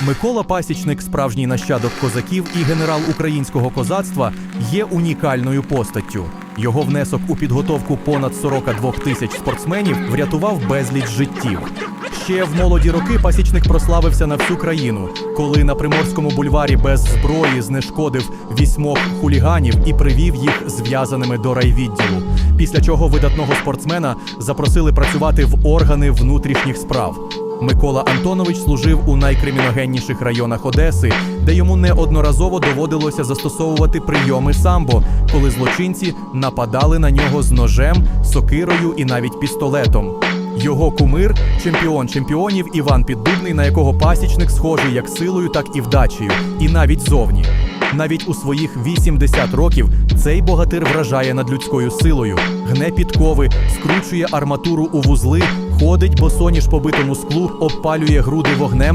Микола Пасічник, справжній нащадок козаків і генерал українського козацтва, є унікальною постаттю. Його внесок у підготовку понад 42 тисяч спортсменів врятував безліч життів. Ще в молоді роки пасічник прославився на всю країну, коли на приморському бульварі без зброї знешкодив вісьмох хуліганів і привів їх зв'язаними до райвідділу. Після чого видатного спортсмена запросили працювати в органи внутрішніх справ. Микола Антонович служив у найкриміногенніших районах Одеси, де йому неодноразово доводилося застосовувати прийоми самбо, коли злочинці нападали на нього з ножем, сокирою і навіть пістолетом. Його кумир чемпіон чемпіонів Іван Піддубний, на якого пасічник схожий як силою, так і вдачею, і навіть зовні. Навіть у своїх 80 років цей богатир вражає над людською силою, гне підкови, скручує арматуру у вузли, ходить босоніж по битому склу, обпалює груди вогнем.